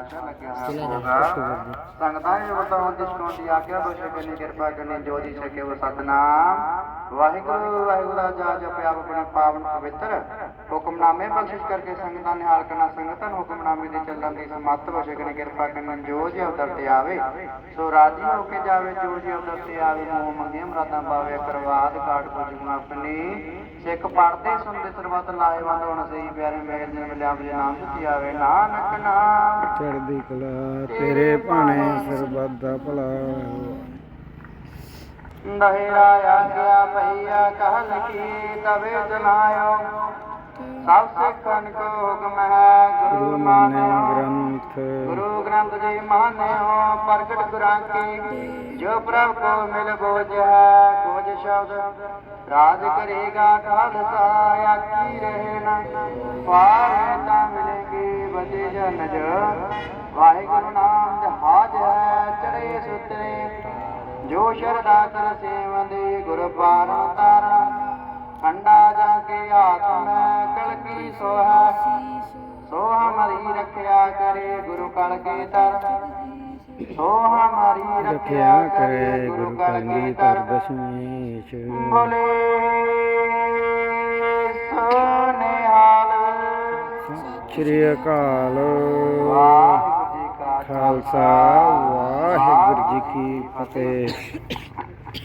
ਤਮਾਸ਼ਾ ਲੱਗਿਆ ਹੋਗਾ ਸੰਗਤਾਂ ਇਹ ਬਤਾਉਣ ਦੀ ਦੀ ਆਗਿਆ ਬਖਸ਼ੇ ਕਰਨੀ ਕਿਰਪਾ ਕਰਨੀ ਜੋ ਜੀ ਸਕੇ ਉਹ ਸਤਨਾਮ। ਵਾਹਿਗੁਰੂ ਵਾਹਿਗੁਰੂ ਦਾ ਜਾ ਜਪਿਆ ਆਪਣੇ ਪਾਵਨ ਪਵਿੱਤਰ ਹੁਕਮਨਾਮੇ ਬਖਸ਼ਿਸ਼ ਕਰਕੇ ਸੰਗਤਾਂ ਨਿਹਾਲ ਕਰਨਾ, ਸੰਗਤਾਂ ਨੂੰ ਹੁਕਮਨਾਮੇ ਦੇ ਚੱਲਣ ਦੀ ਸਮੱਤ ਬਖਸ਼ੇ ਕਰਨੀ ਕਿਰਪਾ ਕਰਨੀ, ਜੋ ਜੀ ਅਵਤਰ ਤੇ ਆਵੇ, ਸੋ ਰਾਜੀ ਹੋ ਕੇ ਜਾਵੇ, ਜੋ ਜੀ ਅਵਤਰ ਤੇ ਆਵੇ, ਮੋਹ ਮੰਗੇ ਮਰਾਦਾਂ ਪਾਵੇ ਕਰਵਾਦ ਕਾਟ ਪੁੱਜੂ ਆਪਣੀ, ਸਿੱਖ ਪੜਦੇ ਸੁਣਦੇ ਸਰਬਤ ਲਾਹੇਵੰਦ ਹੋਣ ਸਹੀ, ਪਿਆਰੇ ਮੇਰੇ ਜਨ ਮਿਲਿਆ ਬਜੇ ਨਾਮ ਦਿੱਤੀ ਆਵੇ, ਨਾਨਕ ਨਾਮ। ਚੜ੍ਹਦੀ ਕਲਾ ਤੇਰੇ ਭਾਣੇ ਸਰਬੱਤ ਦਾ ਭਲਾ ਦਹਿਰਾ ਆਗਿਆ ਭਈਆ ਕਹਿਲ ਕੀ ਤਵੇ ਜਨਾਇਓ ਸਭ ਸਿੱਖਨ ਕੋ ਹੁਕਮ ਹੈ ਗੁਰੂ ਗੁਰੂ ਮਾਨਿਆ ਮਾਨਿਓ ਗ੍ਰੰਥ। ਗੁਰੂ ਗ੍ਰੰਥ ਜੀ ਮਾਨਿਓ ਪ੍ਰਗਟ ਗੁਰਾਂ ਕੀ ਜੋ ਪ੍ਰਭ ਕੋ ਮਿਲ ਗੋਜ ਹੈ ਗੋਜ ਸ਼ਬਦ। ਰਾਜ ਕਰੇਗਾ ਖਾਲਸਾ ਆਕੀ ਰਹਿਣਾ ਪਾਰ ਤਾਂ ਮਿਲੇਗੀ ਬਦੇ ਜਨ ਜ ਵਾਹਿਗੁਰੂ ਨਾਮ ਸ਼ਰਦਾ ਕਰ ਸੇਵੰਦੇ ਗੁਰ ਪਾਰ ਤਾਰਣਾ ਖੰਡਾ ਜਾ ਕੇ ਆਤਮ ਕਲ ਕੀ ਸੋਹਾ ਸੋ ਹਮਾਰੀ ਰੱਖਿਆ ਕਰੇ ਗੁਰੂ ਕਲ ਕੀ ਤਰ ਸੋ ਹਮਾਰੀ ਰੱਖਿਆ ਕਰੇ ਗੁਰੂ ਕਲਗੀ ਧਰ ਦਸ਼ਮੇਸ਼। ਬੋਲੇ ਸੋਨਿਹਾਲ ਸ੍ਰੀ ਅਕਾਲ। ਵਾਹਿਗੁਰੂ ਜੀ ਕਾ ਖਾਲਸਾ ਵਾਹਿਗੁਰੂ ਜੀ ਕੀ ਫਤਿਹ।